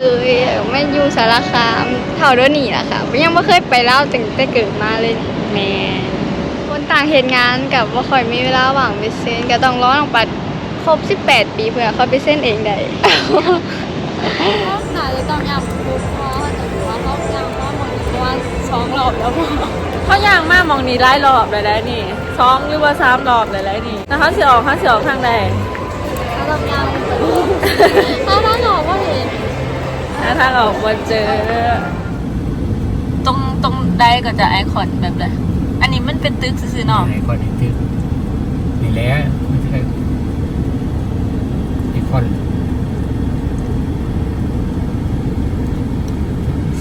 เลยแม่อยู่สารคามเท่าเดินนี่แหละค่ะยังไม่เคยไปเล่าวตั้งแต่เกิดมาเลยแม่คนต่างเหตุงานกับว่าค่อยมีเวลาว่างไปเซ็นก็ต้องรอน้องปัดครบ 18 ปีเพื่อเขาไปเส้นเองได้น่าจะต้องยำปุ๊บเพราะแต่ว่าเขายำว่าหมดเพราะว่าสองรอบแล้วพอเขาย่างมากมองนี้ไล่รอบเลยแล้วนี่สองหรือว่าสามรอบเลยแล้วนี่แล้วเขาเสียออกเขาเสียออกทางใดแล้วต้องยำถ้าถ้าหนอกก็เห็น ถ้าทางออกมาเจอ ตรงตรงใดก็จะไอคอนแบบเลยอันนี้มันเป็นตึกซื่อๆเนาะไอคอนอีกทีนี่แหละไม่ใช่ไอคอน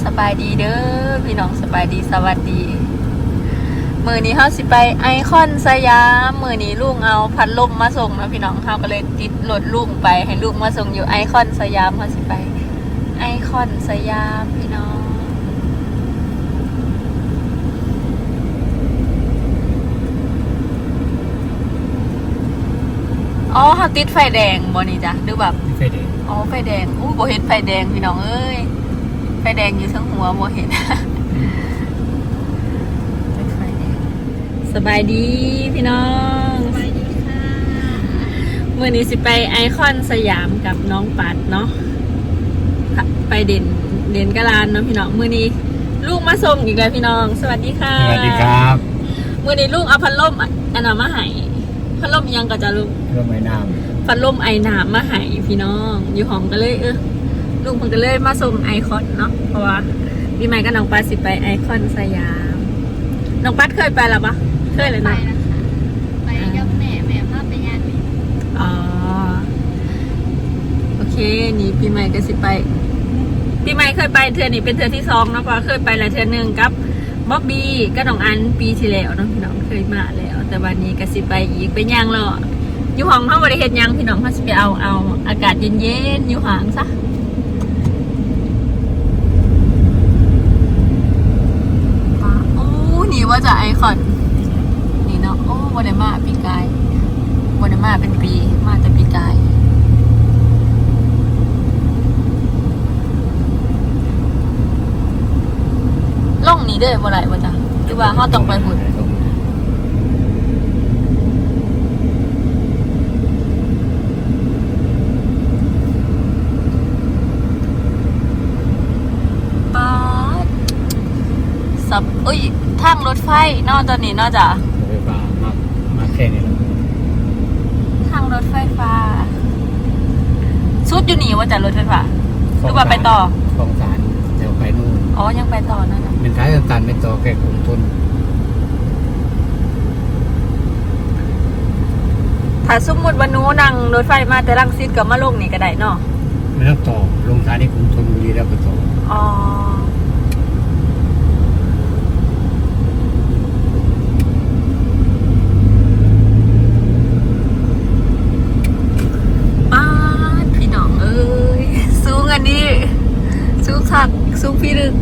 สบายดีเด้อพี่น้องสบายดีสวัสดีมือนี้เขาสิไปไอคอนสยามมือนี้ลุงเอาพัดลมมาส่งนะพี่น้องเขาก็เลยติดรถลุงไปให้ลุงมาส่งอยู่ไอคอนสยามเขาสิไปไอ คอนสยามพี่น้อง อ๋อเขาติดไฟแดงบนี่จ้ะหรือแบบที่ไฟแดงอ๋อไฟแดงอู้บ่เห็นไฟแดงพี่น้องเอ้ย ไฟแดงอยู่ทั้งหัวบ่เห็นไฟแดงสบายดีพี่น้องสวัสดีค่ะมื่อนี้สิไปไอคอนสยามกับน้องปัดเนาะค่ะ ไปเด่นเด่นกะลานเนาะพี่น้องมื่อนี้ ลูกมาส่งอีกแล้วพี่น้อง สวัสดีค่ะสวัสดีครับมื่อนี้ลูกเอาพัดลมอันนั้นมาให้พัดลมอิหยังก็จะลูกเรื่องไม้น้พัดลมไอหนามมาให้พี่น้อง อยู่ห้องก็เลยเออลุงมันก็เลยมาส่งไอคอนเนาะเพราะว่าพี่ใหม่กับน้องปัดสิไปไอคอนสยามน้องปัดเคยไปหรอปะเคยเลยไปเนาะนะคะไปกับแม่แม่พาไปงานนี้อ๋อโอเคนี่พี่ใหม่ก็สิไป พี่ใหม่เคยไปเทือนี่เป็นเทือที่สองเนาะเพราะว่าเคยไปหลายเทือหนึ่งกับบ๊อบบี้ก็น้องอันปีที่แล้วเนาะพี่น้องเคยมาแล้ว แต่วันนี้ก็สิไปอีกไปย่างเลาะอยู่ห้องเขาบริเฮ็ดหยังพี่น้องเขาสิไปเอาเอาอากาศเย็นๆอยู่ห่างซะโอ้นี่ว่าจะไอคอนนี่เนาะโอ้วันได้มาปีกายวันได้มาเป็นปีมาแต่ปีกาย ล่องนี้เด้อบ่ไรบ่จ้ะหรือว่าเฮาำต้องไปหุ่นป๊าดสับเอ้ยทางรถไฟเนอกตอนนี้เนอกจ้ะไฟฟ้ามามาแค่นี้แหละทางรถไฟฟ้า สุดอยู่นี่ว่าจะรถไฟฟ้าหรือว่าไปต่อคลองสารเดี๋ยวไปนู่น อ๋อ ยังไปต่อนั่นนะ เป็นท้ายการไปต่อแก่กรุงทนถ้าสมมติวันนู้นั่งรถไฟมาแต่ลังซิดกับมาลงนี่ก็ได้เนาะไม่ต้องต่อลงสถานีกรุงทนบุรีแล้วไปต่ออ๋อป้าดพี่น้องเอ้ยสูงอันนี้สูงคักสูงพี่ลึก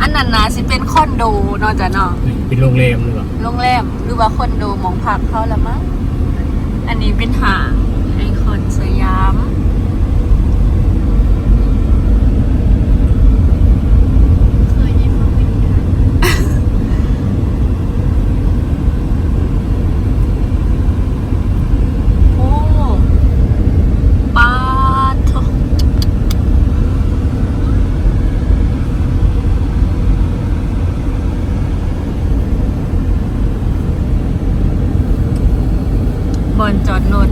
อันนั้นนะสิเป็นคอนโดเนอกจากเนาะเป็นโรงแรมหรือเปล่าโรงแรมหรือว่าคอนโดหมองพักเขาละมั้งอันนี้เป็นหางไอคอนสยาม เคยได้มาเป็นกัน โอ้ปาทบอนจอดรถ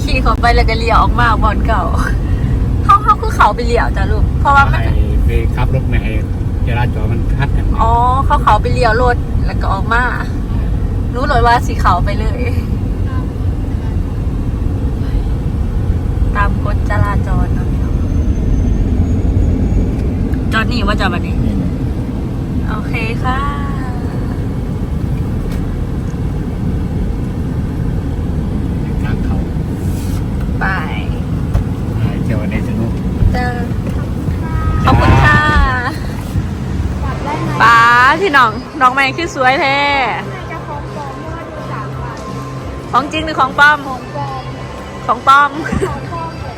ขี่เข้า ไปแล้วก็เลี้ยวออกมาบอนเก่าเขาเขาคือเขาไปเลี้ยวจ้ะลูก เพราะว่ามันให้ไปขับรถไม่ให้จราจรมันคัดกันอ๋อเขาเขาไปเลี้ยวรถแล้วก็ออกมารู้เลยว่าสีเขาไปเลย ตามกฎจราจรเนาะพี่น้องจอดนี่ว่าจะวันนี้นี่แหละโอเคค่ะ เป็นทางเขา ไป อ่าเที่ยวในสนุก เจอขอบคุณค่ะ จับได้ไหม ป้า พี่น้องดอกไม้คือสวยแท้จะฟ้องปลอมเพราะว่าดูจากว่าของจริงหรือของปลอมของปลอมของปลอมของปลอมแบบ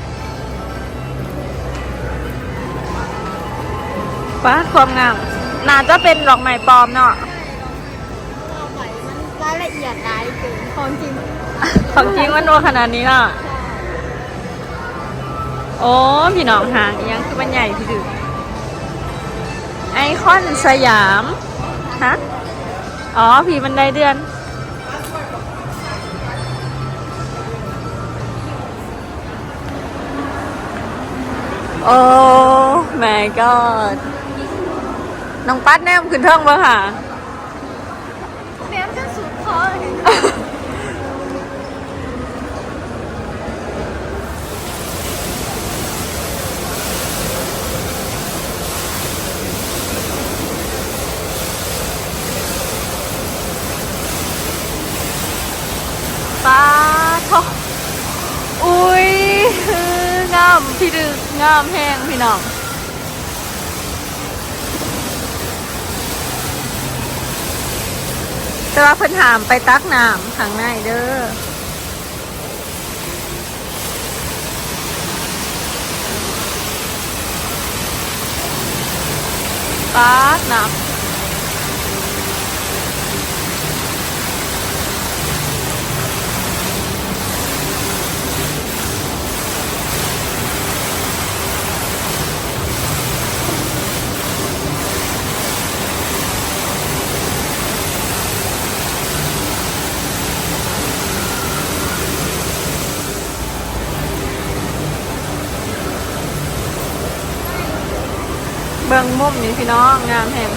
ป้าความงามน่าจะเป็นดอกไม้ปลอมเนาะเอาไปมันรายละเอียดหลายเกินของจริงของจริงมันโนขนาดนี้เนาะโอ้พี่น้องหางอีหยังคือมันใหญ่พี่ดึกไอคอนสยาม ฮะ อ๋อ ผีบันไดเดือน โอ้ my god น้องปัดแนมขึ้นเทิงบ่ค่ะ แม้จะสุดคอเลย ป้าทออุ้ยคื องามพี่ดึกงามแห้งพี่น้องแต่ว่าเพิ่นถามไปตักน้ำข้างในเด้อตักน้ำ เบิ่งมุมนี่พี่น้องงามแห่ง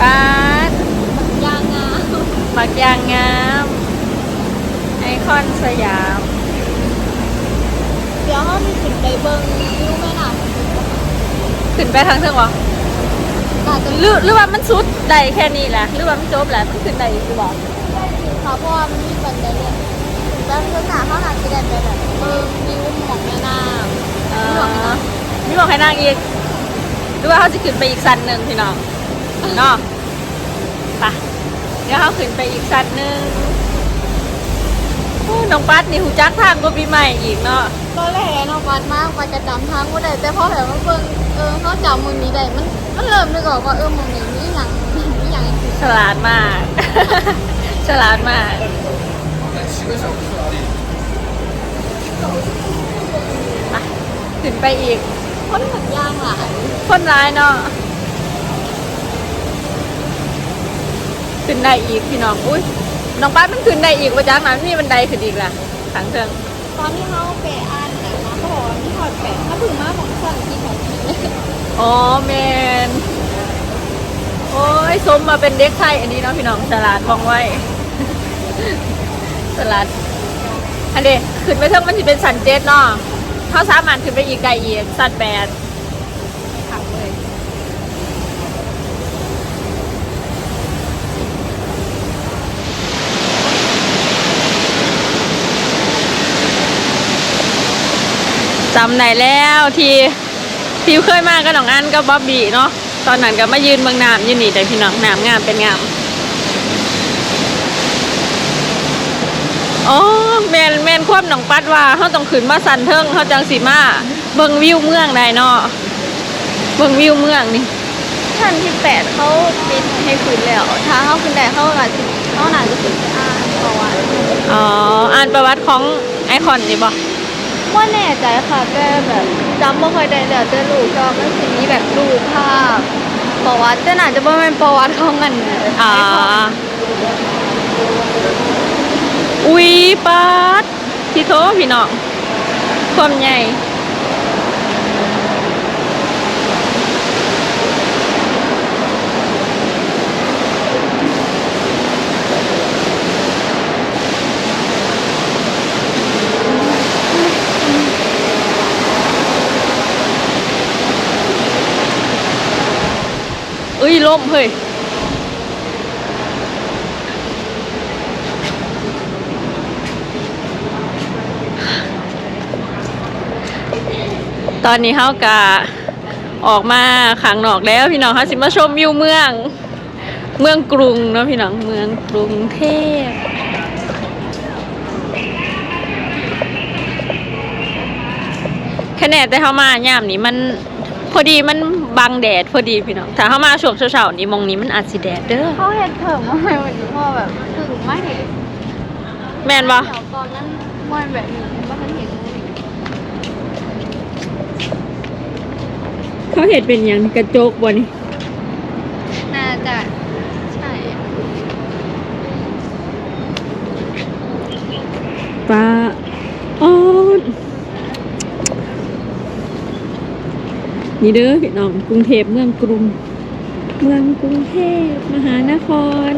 ปาดยางงาหมักยางงาม ไอคอนสยาม เดี๋ยวเขามีขึ้นไปเบิ้งวิวแม่น้ขึ้นไปทางเทิงวะอาจจะหรือหรือว่ามันสุดได้แค่นี้แหละหรือว่ามันจบแหละมันขึ้นได้อีกหรือเปล่า ค่ะเพราะว่ามันมีบันไดเนี่ยแล้วเพื่อนหนาเขาอาจจะได้ไปแบบเบิ้งวิวของแม่น้ามีบอกไหมคมีบอกให้นั่งอีกหรือว่าเขาจะขึ้นไปอีกสั้นหนึ่งพี่น้องเนาะไปเดี๋ยวเขาขึ้นไปอีกสั้นหนึ่งโอ้น้องปัดนี่หูจักทางก็ปีใหม่อีกเนาะตอนแรกน้องวัดมากมันจะจำทางไม่ได้แต่พอแบบว่าเบิ้งเออเขาจำมุมนี้ได้มันมันเริ่มนึกออกว่าเออมุมนี้มีอย่างมีอย่างอีกฉลาดมาก ฉลาดมากไปขึ้นไปอีก คนเหมือนยางหลายคนร้ายเนาะขึ้นได้อีกพี่น้อง อุ้ยน้องป้ามันขึ้นได้อีกว่าจ้ามันมีบันไดขึ้นอีกล่ะทางเทิงตอนที่เขาไปอ่านนะเขาบอกว่ามีหอดแปะถ้าถึงมาของสั่งที่ของที่อ๋อแมนโอ้ยสมมาเป็นเด็กไทยอันนี้เนาะพี่น้องฉลาดมองไว้ ฉลาดอันเดขึ้นไปเทิงมันจะเป็นสันเจ็ดเนาะเขาสามารถขึ้นไปอีกได้อีกสันแปดขับเลยจำได้แล้วที่ที่เคยมากับน้องอันกับบ๊อบบี้เนาะตอนนั้นก็มายืนเมืองน้ำอยืนนี่แต่พี่น้องน้ำงามเป็นงาม อ๋อแมนแมนควบหนองปัดว่าเขาต้องขึ้นมาสันเทิงเขาจังสีมาเบิ่งวิวเมืองได้เนาะเบิ่งวิวเมืองนี่ชั้นที่แปดเขาปิดให้ขึ้นแล้วถ้าเขาขึ้นได้เขาอาจจะเขาอาจจะขึ้นไปอ่านประวัติอ๋ออ่านประวัติของไอคอนนี่บ่ว่าแน่ใจค่ะแต่แบบจำไม่ค่อยได้แล้วแต่รู้ก็มันสิมีแบบรูปภาพประวัติแต่น่าจะบ่แม่นประวัติของอันอ่าไอค อุ้ยปัดที่โทพี่น้องความใหญ่เอ้ยล่มเฮ้ย ตอนนี้เฮากะออกมาขังนอกแล้วพี่น้องเขาสิมาชมวิวเมือง เมืองกรุงเนาะพี่น้องเมืองกรุงเทพคะแนนแต่เข้ามาย่ามนี้มันพอดีมันบังแดดพอดีพี่น้องถ้าเข้ามาช่วงเช้าๆนี้มองนี้มันอาจสิแดดเด้อเขาเห็ดเถิงมาให้วันนี้พ่อแบบถึงไม่เห็นแม่นบ่เดี๋ยวตอนนั้นมวนแบบนี้ว่าฉันเห็นเลย เขาเห็นเป็นอย่างกระจกบ่นี่น่าจะใช่ปลาอ้อนนี่เด้อพี่น้องกรุงเทพเมืองกรุง เมืองกรุงเทพมหานคร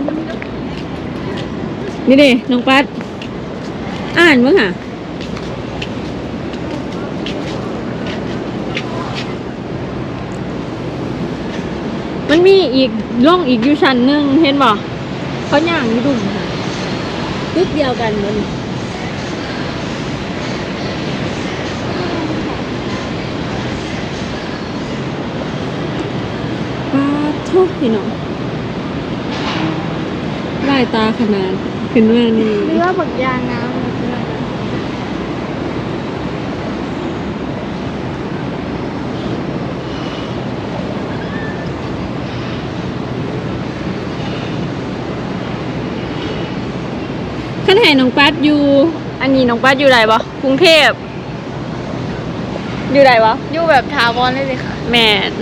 นี่เด้น้องปัด อ่านมั้งค่ะ มันมีอีกร่องอีกอยู่ชั้นหนึ่งเห็นบ่เขาย่างอยู่ดุ่มค่ะตึกเดียวกันมันปลาทุกพี่น้องลายตาขนาดขึ้นมานี่หรือว่าบักยางน้ำ ขั้นไหนน้องปัดอยู่ อันนี้น้องปัดอยู่ไหนบ่กรุงเทพ อยู่ไหนวะอยู่แบบถาวรเลยสิค่ะแม่น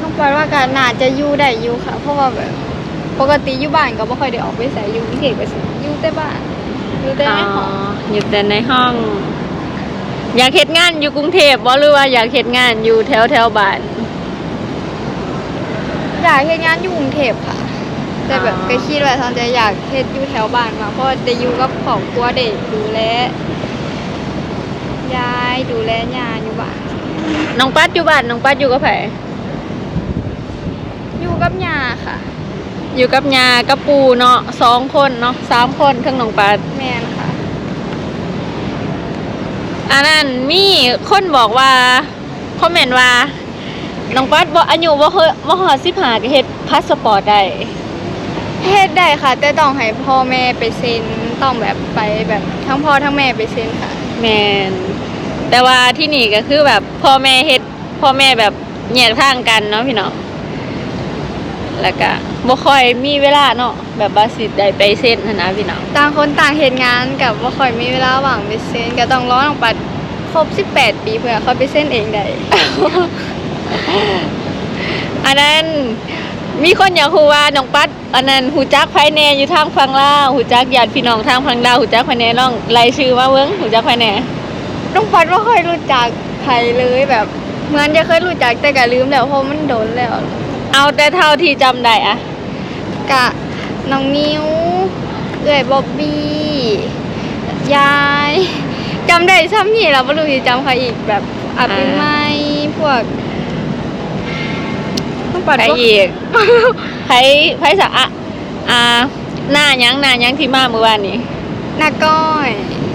ต้องแปลว่าการน่าจะอยู่ได้อยู่ค่ะ เพราะว่าแบบปกติอยู่บ้านก็ไม่ค่อยได้ออกไปใส่อยู่กรุงเทพก็สิอยู่แต่บ้านอยู่แต่ในห้องอยู่แต่ในห้อง อยากเฮ็ดงานอยู่กรุงเทพบ่หรือว่าอยากเฮ็ดงานอยู่แถวแถวบ้านอยากเฮ็ดงานอยู่กรุงเทพค่ะ แต่แบบอ๋อก็คิดว่าตอนจะอยากเฮ็ดอยู่แถวบ้านมากเพราะได้อยู่กับครอบครัวได้ดูแลยายดูแลย่าอยู่บ้านน้องปัดอยู่บ้านน้องปัดอยู่กับไผอยู่กับย่าค่ะ อยู่กับยากับปูเนาะสองคนเนาะสามคนทั้งน้องปัดแม่นค่ะอันนั้นมีคนบอกว่าคอมเมนต์ว่าน้องปัดบ่อายุบ่เคยบ่ฮอด15ก็เฮ็ดพาสปอร์ตได้ เฮ็ดได้ค่ะ แต่ต้องให้พ่อแม่ไปเซ็นต้องแบบไปแบบทั้งพ่อทั้งแม่ไปเซ็นค่ะ แมนแต่ว่าที่นี่ก็คือแบบพ่อแม่เฮ็ดพ่อแม่แบบแยกทางกันเนาะพี่น้องแล้วก็บ่ค่อยมีเวลาเนาะแบบว่าสิได้ไปเส้นหั้นนะพี่น้องต่างคนต่างเฮ็ดงานกับว่าค่อยมีเวลาว่างไปเซ็นก็ต้องรอน้องปัดครบ 18 ปีเพื่อเขาไปเซ็นเองได้ อันนั้น มีคนอยากรู้ว่าน้องปัดอันนั้นหูจักไผแหน่อยู่ทางฝั่งลาวหูจักญาติพี่น้องทางฝั่งลาวหูจักไผแหน่น้องไล่ชื่อมาเบิ่งหูจักไผแหน่น้องปัดว่าค่อยรู้จักใครเลยแบบเหมือนจะเคยรู้จักแต่ก็ลืมแล้วเพราะมันโดนแล้ว เอาแต่เท่าที่จำได้อะกะน้องนิวเอื้อยบ๊อบบี้ยายจำได้ซ้ำนี่แล้วบ่รู้สิจำใครอีกแบบอับเป็นไม้พวกน้อง ปัดใครบ่อีกไผไผสักอะอ่าหน้าหยังหน้าหยังที่มาเมื่อวานนี้นาก้อย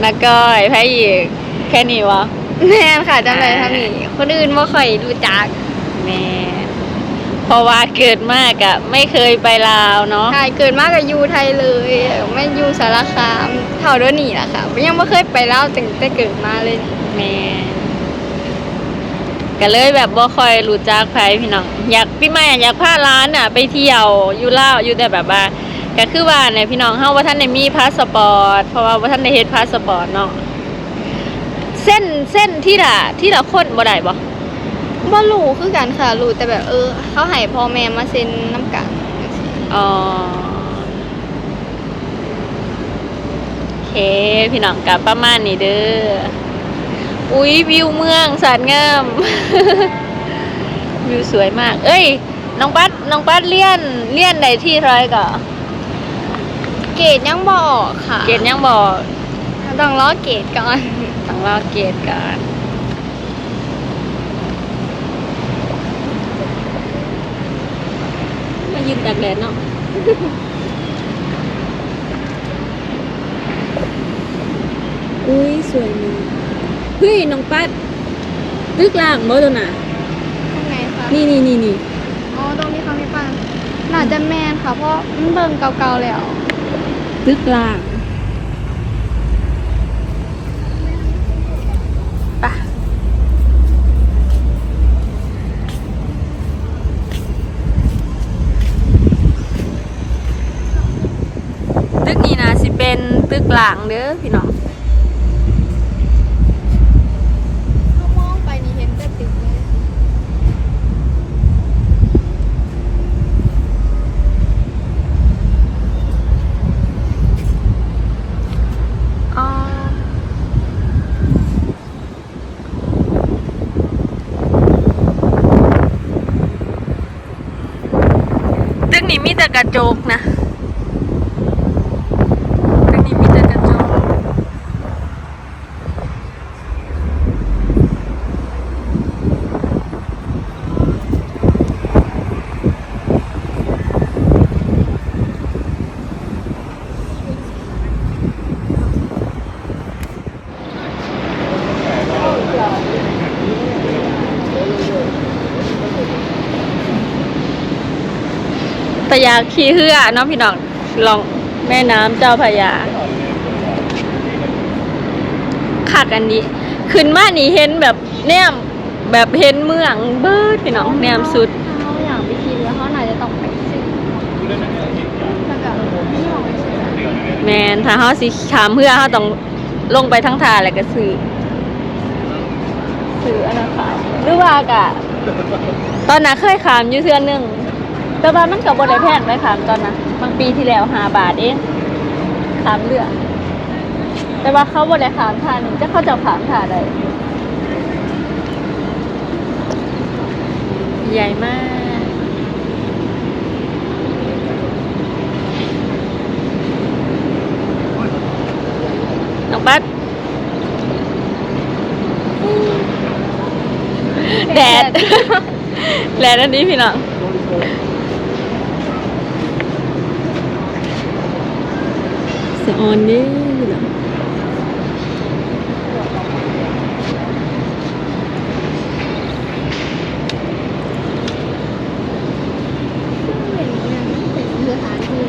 นักก้อยไผอีกแค่นี้วะแม่นค่ะจำได้เท่านี้คนอื่นบ่ค่อยรู้จักแม่เพราะว่าเกิดมากอะไม่เคยไปลาวเนาะใช่เกิดมากับยูไทยเลย ไม่อยูสารคามเท่าเด้วยวนี่แหละค่ะยังไม่เคยไปเล่าวตั้งแต่เกิดมาเลยแม่ ก็เลยแบบบ่ค่อยรู้จักไผพี่น้องอยากพี่ไม่อยากพาร้านอะไปเที่ยวอยู่ลาวอยู่แต่แบบว่าก็คือว่าเนี่ยพี่น้องเฮาว่าท่านได้มีพาสปอร์ตเพราะว่าบ่ท่านได้เฮ็ดพาสปอร์ตเนาะเส้นเส้นที่ละที่ละคนบ่ได้บ่บ่รู้คือกันค่ะรู้แต่แบบเออ เขาให้พ่อแม่มาเซ็นน้ำกันอ๋อโอเค พี่น้องกลับประมาณนี้เด้อ อุ้ยวิวเมืองสารงาม วิวสวยมาก เอ้ย น้องปัดน้องปัดเลี่ยนเลี่ยนใดที่ไรก่อเกรดยังบออกค่ะ เกตยังบอกต้องรอเกรดก่อนต้องรอเกตก่อนมายืนตากแดดเนาะอุ้ยสวยมากเฮ้ยน้องปัดตึกล่างบ่ตัวน่ะตรงไหนคะนี่นี่นี่นี่อ๋อตรงนี้เขาไม่ปังน่าจะแมนค่ะเพราะมันเบิ่งเก่าๆแล้วตึกล่างไปะตึกนี้นะสิเป็นตึกหลังเด้อพี่น้อง เขามองไปนี่เห็นแต่ตึกเลย อ๋อตึกนี้ มีแต่กระจกนะตึกนี้มีแต่กระจก พญาขี้เหือเนาะพี่น้องลองแม่น้ำเจ้าพญาขักอันนี้ ขึ้นมานี่เห็นแบบแนมแบบเห็นเมืองเบิดพี่น้องแนมสุดเขาอย่างวิธีแล้วเขาน่าจะต้องไปซื้อแล้วก็ไม่ยอมไปซื้อแมนถ้าเฮาสิขามเพื่อเฮาต้องลงไปทั้งทาแล้วก็ซื้อซื้ออันนั้นค่ะหรือว่ากะตอนนั้นเคยขามอยู่เทื่อหนึ่ง แต่ว่ามันก็บ่ได้แพงได้ขามตอนนั้นบางปีที่แล้ว5บาทเองขามเรือแต่ว่าเขาบ่ได้ขามทานี่จะเขาจะขามทาได้ใหญ่มากน้องปัดแดด แดดอันนี้พี่น้อง สะออนนี่พี่น้องเป็นเรือหาที่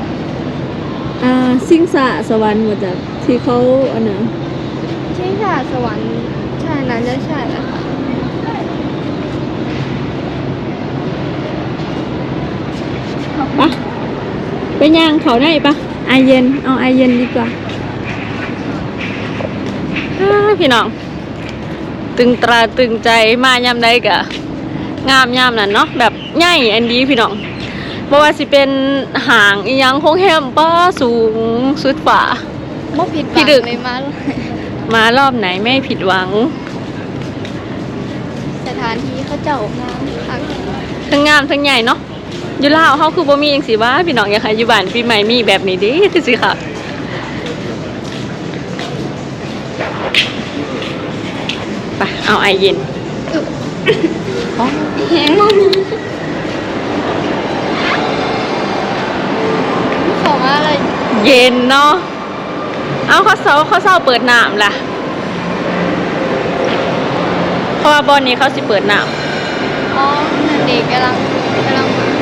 อ่าซิ่งสะสวรรค์มาจากที่เขาอันน่ะใช่ค่ะสวรรค์ใช่นั้นจะใช่แล้วค่ะปะไปย่างเขาได้ปะ ไอเย็น เอาไอเย็นดีกว่าอ้าพี่น้อง ตึงตราตึงใจมายามใดกะงามยามนั่นเนาะแบบใหญ่อันดีพี่น้องเพราะว่าสิเป็นหางอีหยังคงแฮมป้าสูงสุดฝาบ่ผิดหพี่วังดึกเลยมาเลยมารอบไหนไม่ผิดหวัง สถานที่เขาเจ้างามคักทั้งงามทั้งใหญ่เนาะ อยู่ลาวเฮาคือบ่มีจังซี่ว่าพี่น้องอยากให้อยู่บ้านปีใหม่มีแบบนี้ดิที่สิค่ะไปเอาไอเย็นแหงบ่มีของอะไรเย็นเนาะเอาเขาเซาเขาเซาเปิดน้ำล่ะเพราะว่าบอนนี้เขาสิเปิดน้อ๋อนั่นเด็กกำลังมาำ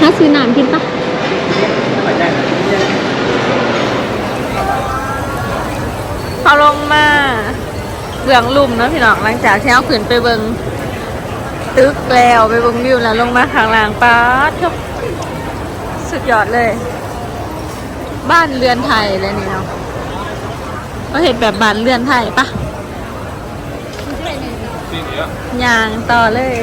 ถ้า ซื้อน้ำกินปะเขาลงมาเบื้องลุ่มเนาะพี่น้องหลังจากที่เขาขึ้นไปเบิงตึกแล้วไปเบิงวิวแล้วลงมาข้างล่างป้าดครับสุดยอดเลย บ้านเรือนไทยเลยนี่เนาะก็เห็นแบบบ้านเรือนไทยปะยางต่อเลย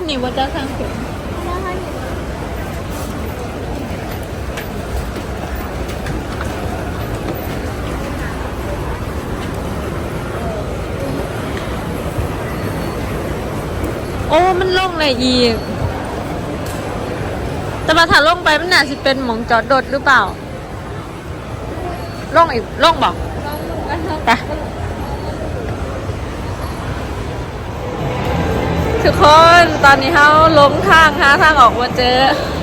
ની બધા સાંભળો โอ้ มันลงเลยอีก แต่ว่าถ้าลงไปมันน่าจะเป็นหมองจอดดถหรือเปล่า ลงอีก ลงบอกลงลไป ทุกคนตอนนี้เขาลงทางหาทางออกมาเจอ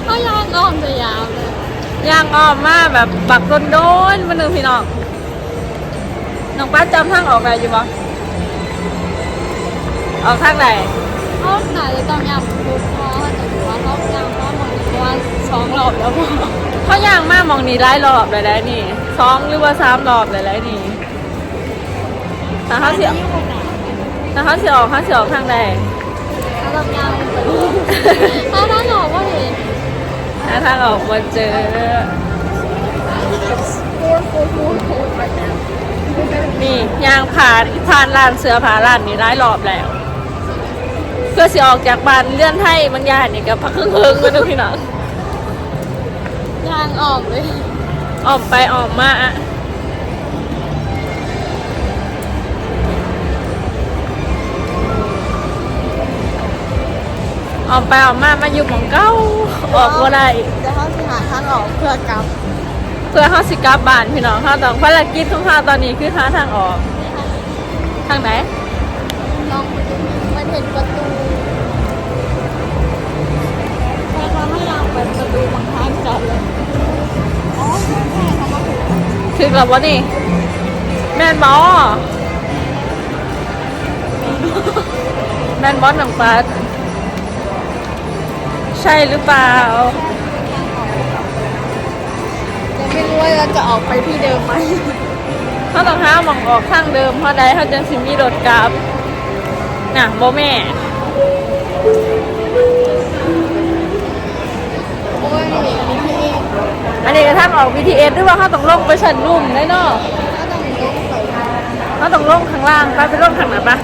ก็ยางอ้อมจะยาวเลยย่างอ้อมมาแบบบักโดนโดนๆมาหนึ่งพี่น้องน้องป้าจำทางออกได้อยู่ปะออกทางไหนเขาหนาจะต้องยางปุ๊บเพราะว่าแต่ว่าเขายางเพราะหมดเพราะว่าสองรอบแล้วพอเขาย่างมากมองนี้ได้รอบเลยได้นี่สองหรือว่าสามรอบเลยได้นี่ถ้าเขาเสียถ้าเขาเสียออกเขาเสียออกทางใดเถ้าถ้าหนอกก็เห็นถ้าทางออกมาเจอ นี่ย่างผ่านผ่านลานเสือผ่านลานนี้ได้รอบแล้ว เพื่อสิออกจากบ้านเลื่อนไทยบางอย่างนี่ก็พักครึ่งๆมาดูพี่น้องยางออกเลย ออกไปออกมาอะ ออกไปออกมามาอยู่ของเก้าออกว่าได้จะเขาสิหาทางออกเพื่อกลับเพื่อเขาสิกลับบ้านพี่น้องเขาต้องภารกิจของเขาตอนนี้คือหาทางออก ทางไหนลองไปดูมันเห็นประตูแต่เขาไม่ยางไปประตูบางทางจอดเลยอ๋อใช่ใช่เขามาถูกถึงแล้ววะนี่ แมนบอแมนบอสหนังปัด ใช่หรือเปล่า ยังไม่รู้ว่าเราจะออกไปที่เดิมไหมเขาต้องห้ามมองออกทางเดิมเพราะใดเขาจังสิมีรถกลับ น่ะโบแม่ โอ้ยมีที่เองอันนี้กระทั่งออก BTS ด้วยว่าเขาต้องลงไปชั้นนุ่มได้เนาะก็ต้องลงไปเขาต้องลงข้างล่างไปไปลงข้างไหนปะ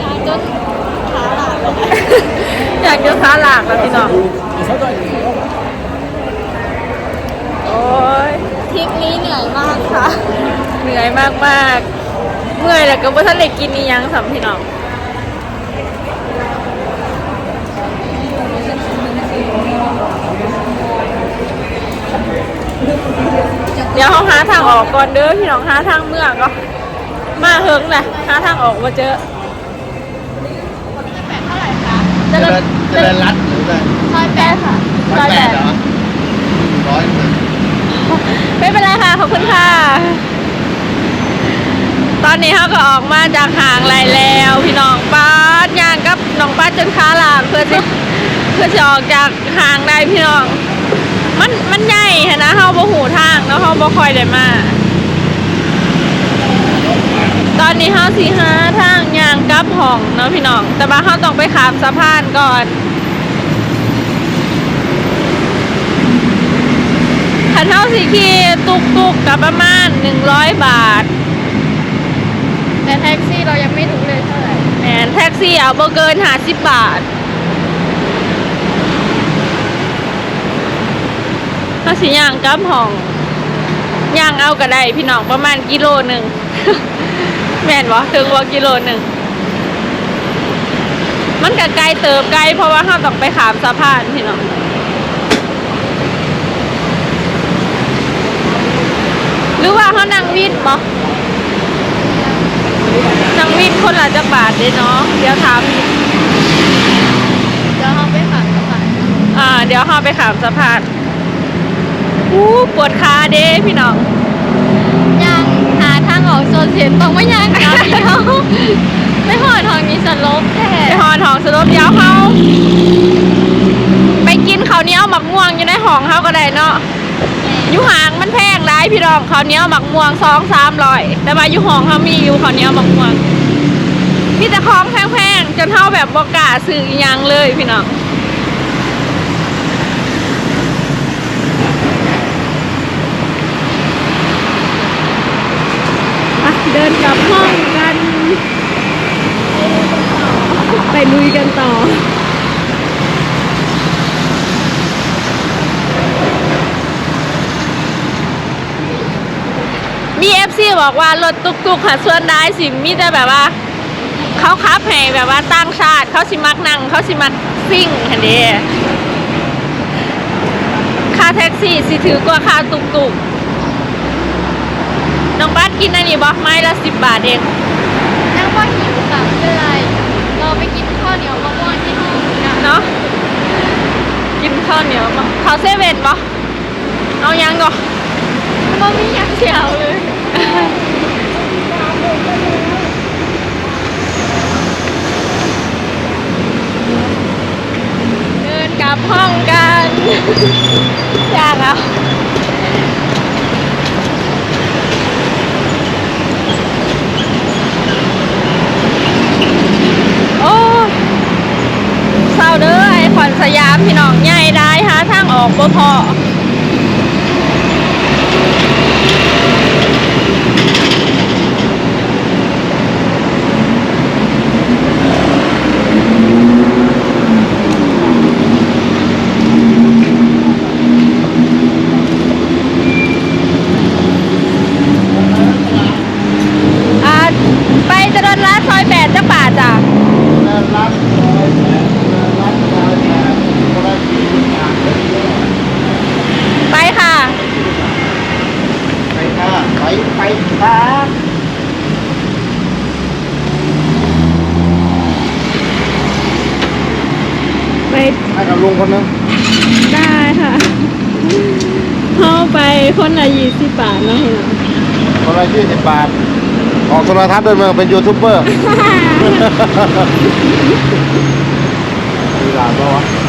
ยางจนขาหลังเลย อยากเจอขาหลากแล้วพี่น้องโอ้ยทริปนี้เหนื่อยมากค่ะ เหนื่อยมากมากๆเมื่อยแล้วก็บ่ทันได้กินนี่ยังสำพี่น้องเดี๋ยวเขาหาทางออกก่อนเด้อพี่น้องหาทางเมื่อก็มาเฮิงแหละหาทางออกมาเจอเท่าไหร่คะเจะเจเลิริญญ เจริญรัตน์หรือไงร้อยแปดค่ะร้อยแปดเหรอร้อยหนึ่งไม่เป็นไรค่ะ ขอบคุณค่ะ ตอนนี้เขาก็ออกมาจากห่างไรแล้ว พี่น้องป้าดยางกับน้องป้าดจนขาหลากเพื่อจะเพื่อจะออกจากห่างได้พี่น้อง มันมันใหญ่เห็นนะเขาบ่หูทางแล้วเขาบ่คอยได้มา ตอนนี้เขาสีหาทางยางก ลับห้องเนาะพี่น้อง แต่ว่าเขาต้องไปขามสะพานก่อนคันเท่าสีขีตุกตุกๆกับประมาณ100บาท แต่แท็กซี่เรายังไม่รู้เลยเท่าไหร่แอนแท็กซี่เอาบ่เกิน50บาทถ้าสิย่างกลับห้องย่างเอาก็ได้พี่น้องประมาณกิโลหนึ่ง แม่นบ่ถึงว่ากิโลหนึ่ง มันก็ไกลเติบไกลเพราะว่าเราต้องไปขามสะพานพี่น้องหรือว่าเขานั่งวินบ่นั่งวินคนละจักบาทเด้เนาะเดี๋ยวถามแล้วเขาไปผ่านสะพานอ่า เดี๋ยวเราไปขามสะพานอู้ปวดขาเด้พี่น้องยางหาทางออกโซนเสียนต้องไม่ยางกลับเดียว ไม่หอดทางนี้สลบแท้ไปหอนหองสลบเดี๋ยวเขาไปกินข้าวเหนียวหมักม่วงอยู่ในห้องเขาก็ได้เนาะอยู่ห่างมันแพงหลายพี่น้องข้าวเหนียวหมักม่วงสองสามร้อยแต่ว่าอยู่ห้องเขามีอยู่ข้าวเหนียวหมักม่วงมีแต่ของแพงๆจนเท่าแบบบกาซื้อยังเลยพี่น้องเดินกลับห้องกัน ไปลุยกันต่อ มีเอฟซีบอกว่ารถตุกตุกๆค่ะส่วนได้สิมีแต่แบบว่า เขาขับให้แบบว่าต่างชาติ เขาสิมักนั่ง เขาสิมักซิ่งคันเดีค่าแท็กซี่สิถือกว่าค่าตุกตุกน้องบ้านกินอันนี้บอกไม้ละสิบบาทเองยังว่านหิว เนาะกินข้าวเหนียวมาข้าวเซเว่นปะเอายังก่อนก็มีอย่างเสียวเลยเดินกลับห้องกันยากอะโอ้ยเศร้าเด้อไอ้ขวัญ สยามพี่น้องใหญ่ได้หาทางออกบ่พอาไปจะโดนร้านซอยแปดจักบาทจ้ะ แล้วรัดร้อยแปดรัดร้อยแปดคนละสี่สิบบาท ไปค่ะ ไปค่ะไปไปค่ะ ไป ให้กับลุงคนนึง ได้ค่ะเข้าไปคนละยี่สิบบาทแล้วเหรอ คนละ ยี่สิบบาท ออกโทรทัศน์ด้วยเมืองเป็นยูทูบเบอร์ มีหลานปะวะ